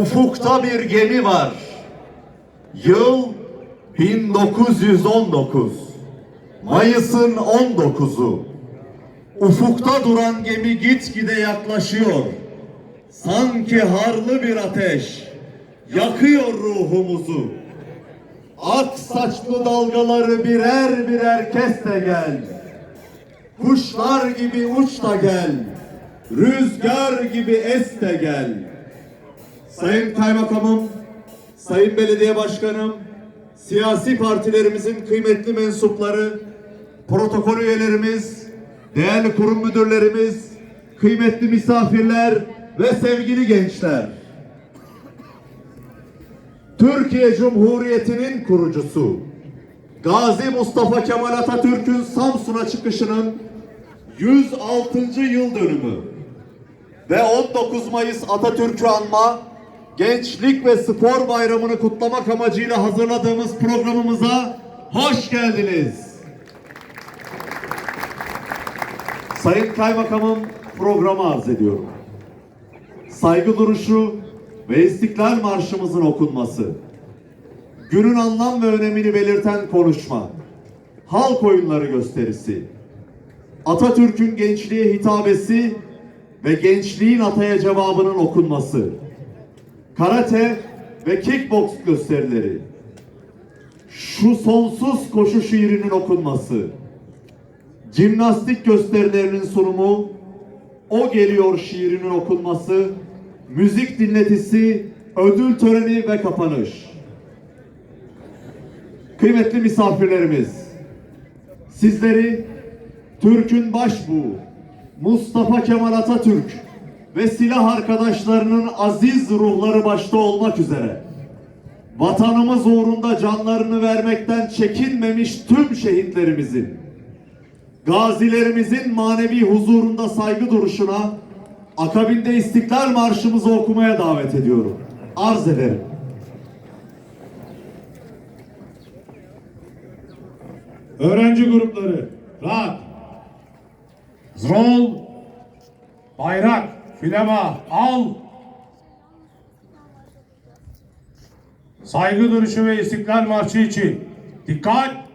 Ufukta bir gemi var. Yıl 1919. Mayıs'ın 19'u. Ufukta duran gemi gitgide yaklaşıyor. Sanki harlı bir ateş yakıyor ruhumuzu. Ak saçlı dalgaları birer birer kes de gel. Kuşlar gibi uç da gel. Rüzgar gibi es de gel. Sayın Kaymakamım, Sayın Belediye Başkanım, siyasi partilerimizin kıymetli mensupları, protokol üyelerimiz, değerli kurum müdürlerimiz, kıymetli misafirler ve sevgili gençler. Türkiye Cumhuriyeti'nin kurucusu Gazi Mustafa Kemal Atatürk'ün Samsun'a çıkışının 106. yıl dönümü ve 19 Mayıs Atatürk'ü anma Gençlik ve Spor Bayramı'nı kutlamak amacıyla hazırladığımız programımıza hoş geldiniz. Sayın Kaymakamım programı arz ediyorum. Saygı duruşu ve İstiklal Marşımızın okunması, günün anlam ve önemini belirten konuşma, halk oyunları gösterisi, Atatürk'ün gençliğe hitabesi ve gençliğin ataya cevabının okunması, karate ve kickbox gösterileri, şu sonsuz koşu şiirinin okunması, jimnastik gösterilerinin sunumu, o geliyor şiirinin okunması, müzik dinletisi, ödül töreni ve kapanış. Kıymetli misafirlerimiz, sizleri Türk'ün başbuğu Mustafa Kemal Atatürk ve silah arkadaşlarının aziz ruhları başta olmak üzere vatanımız uğrunda canlarını vermekten çekinmemiş tüm şehitlerimizin gazilerimizin manevi huzurunda saygı duruşuna akabinde İstiklal Marşımızı okumaya davet ediyorum. Arz ederim. Öğrenci grupları rahat. Zrol, bayrak, filama al. Saygı duruşu ve istiklal marşı için dikkat.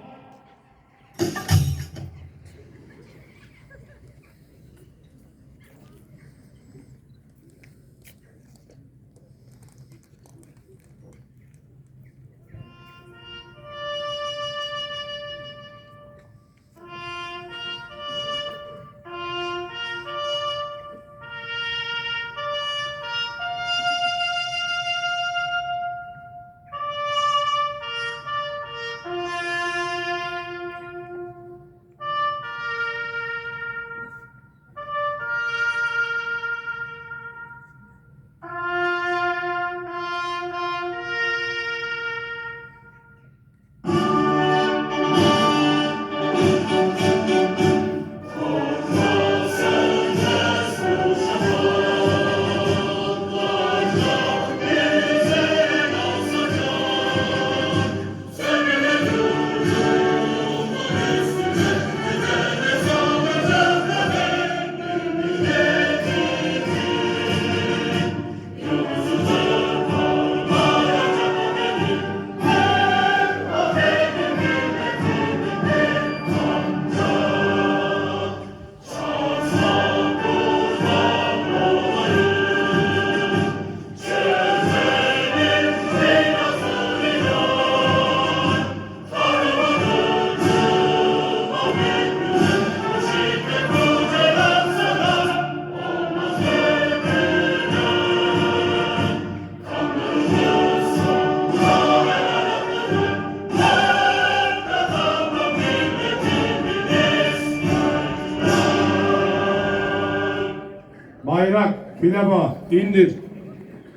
Bayrak, filama indir.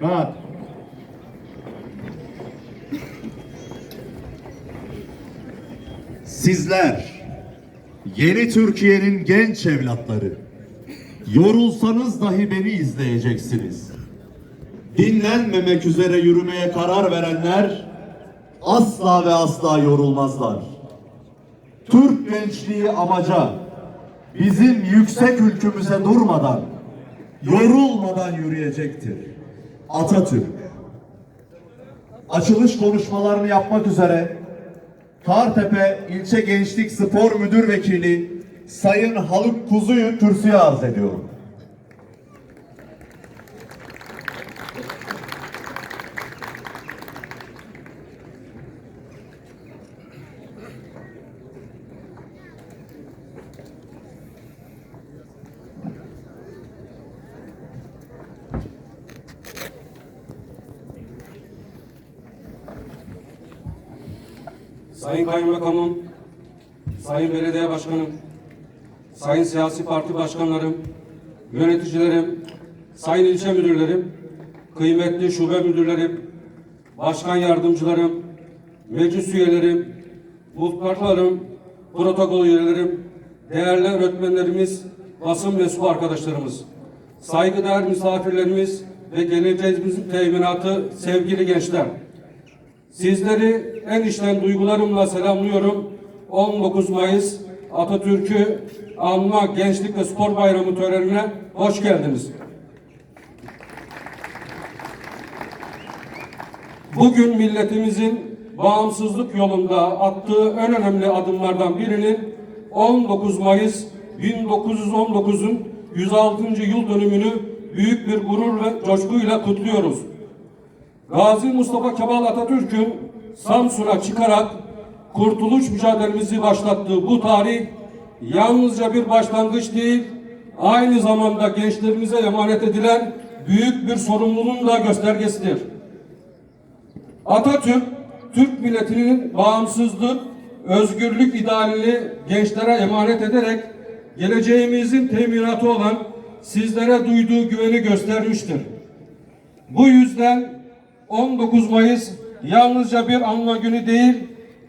Rahat. Sizler yeni Türkiye'nin genç evlatları yorulsanız dahi beni izleyeceksiniz. Dinlenmemek üzere yürümeye karar verenler asla ve asla yorulmazlar. Türk gençliği amaca bizim yüksek ülkümüze durmadan, yorulmadan yürüyecektir. Atatürk açılış konuşmalarını yapmak üzere Kartepe İlçe Gençlik Spor Müdür Vekili Sayın Haluk Kuzu'yu kürsüye arz ediyorum. Sayın Kaymakamım, Sayın Belediye Başkanım, Sayın Siyasi Parti Başkanlarım, yöneticilerim, Sayın ilçe müdürlerim, kıymetli şube müdürlerim, başkan yardımcılarım, meclis üyelerim, muhtarlarım, protokol üyelerim, değerli öğretmenlerimiz, basın mensubu arkadaşlarımız, saygıdeğer misafirlerimiz ve geleceğimizin teminatı sevgili gençler. Sizleri en içten duygularımla selamlıyorum. 19 Mayıs Atatürk'ü anma Gençlik ve Spor Bayramı törenine hoş geldiniz. Bugün milletimizin bağımsızlık yolunda attığı en önemli adımlardan birinin 19 Mayıs 1919'un 106. yıl dönümünü büyük bir gurur ve coşkuyla kutluyoruz. Gazi Mustafa Kemal Atatürk'ün Samsun'a çıkarak kurtuluş mücadelemizi başlattığı bu tarih yalnızca bir başlangıç değil, aynı zamanda gençlerimize emanet edilen büyük bir sorumluluğun da göstergesidir. Atatürk, Türk milletinin bağımsızlık, özgürlük idealini gençlere emanet ederek geleceğimizin teminatı olan sizlere duyduğu güveni göstermiştir. Bu yüzden 19 Mayıs yalnızca bir anma günü değil,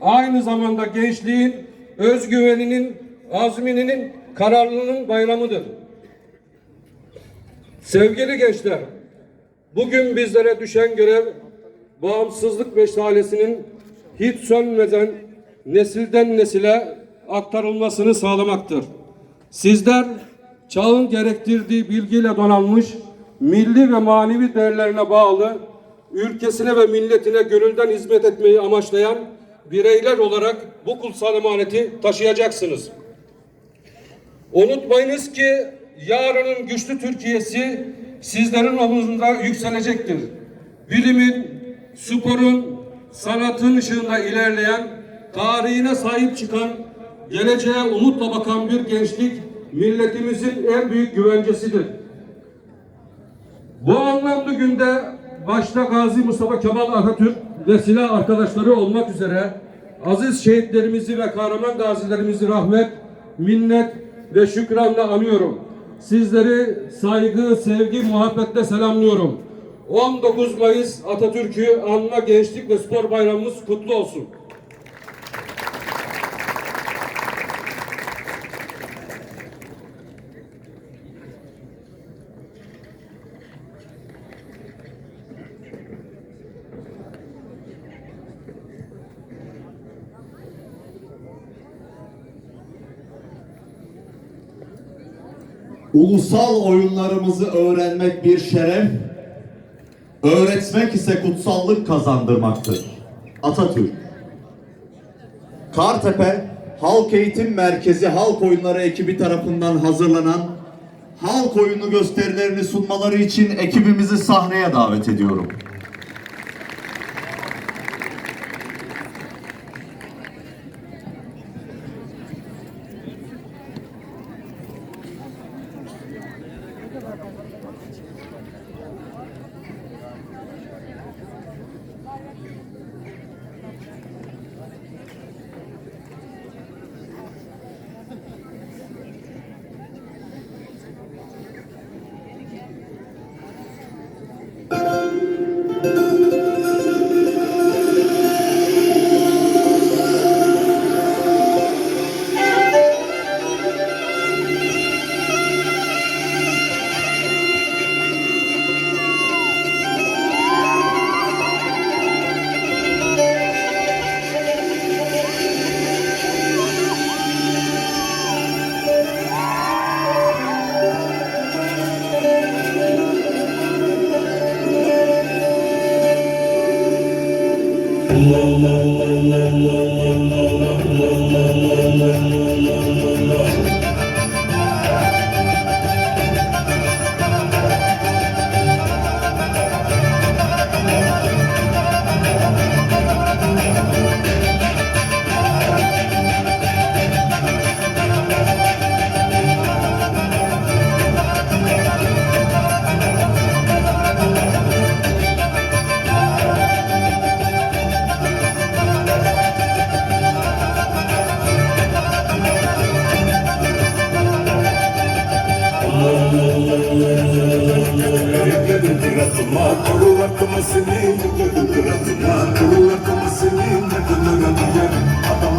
aynı zamanda gençliğin, özgüveninin, azminin, kararlılığının bayramıdır. Sevgili gençler, bugün bizlere düşen görev bağımsızlık meşalesinin hiç sönmeden nesilden nesile aktarılmasını sağlamaktır. Sizler çağın gerektirdiği bilgiyle donanmış, milli ve manevi değerlerine bağlı, ülkesine ve milletine gönülden hizmet etmeyi amaçlayan bireyler olarak bu kutsal emaneti taşıyacaksınız. Unutmayınız ki yarının güçlü Türkiye'si sizlerin omuzunda yükselecektir. Bilimin, sporun, sanatın ışığında ilerleyen, tarihine sahip çıkan, geleceğe umutla bakan bir gençlik milletimizin en büyük güvencesidir. Bu anlamlı günde başta Gazi Mustafa Kemal Atatürk ve silah arkadaşları olmak üzere aziz şehitlerimizi ve kahraman gazilerimizi rahmet, minnet ve şükranla anıyorum. Sizleri saygı, sevgi, muhabbetle selamlıyorum. 19 Mayıs Atatürk'ü anma Gençlik ve Spor Bayramımız kutlu olsun. Ulusal oyunlarımızı öğrenmek bir şeref, öğretmek ise kutsallık kazandırmaktır. Atatürk. Kartepe Halk Eğitim Merkezi Halk Oyunları ekibi tarafından hazırlanan halk oyunu gösterilerini sunmaları için ekibimizi sahneye davet ediyorum.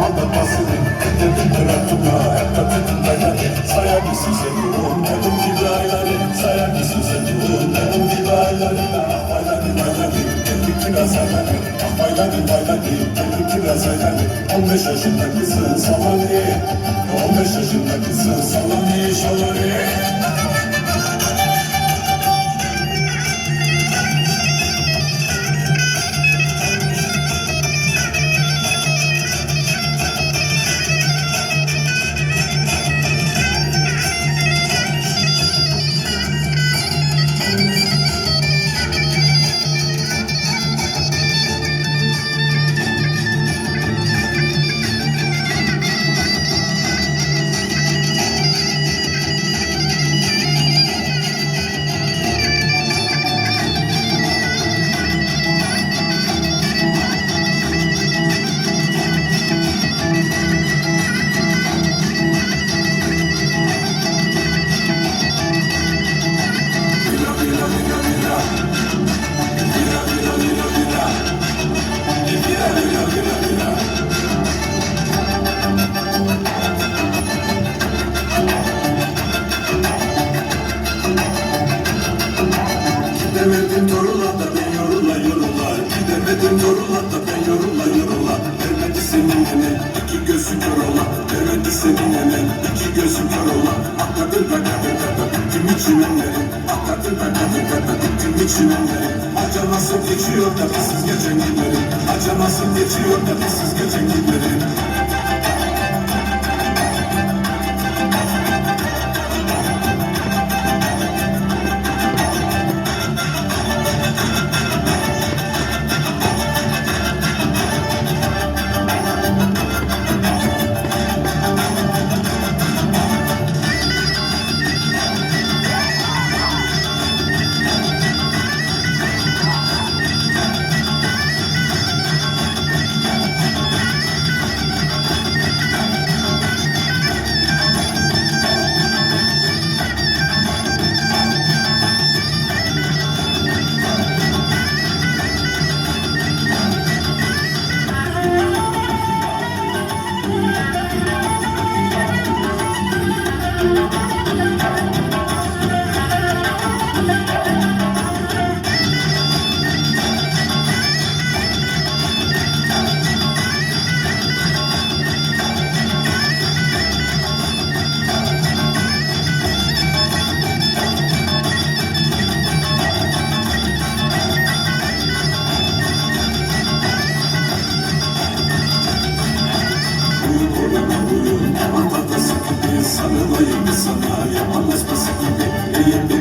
Adamasını Dedim kıratıma Hep tatlıdım dayanı Sayar mısın seni Dedim gibi ayları Sayar mısın seni Dedim gibi ayları Ah bayları bayları Geldik kiraz ayları Ah bayları bayları Geldik kiraz ayları 15 yaşında kızın salani 15 yaşında kızın salani şalani Acı nasıl geçiyor da bizsiz geçen günlerim Acı nasıl geçiyor da bizsiz geçen günlerim Ella te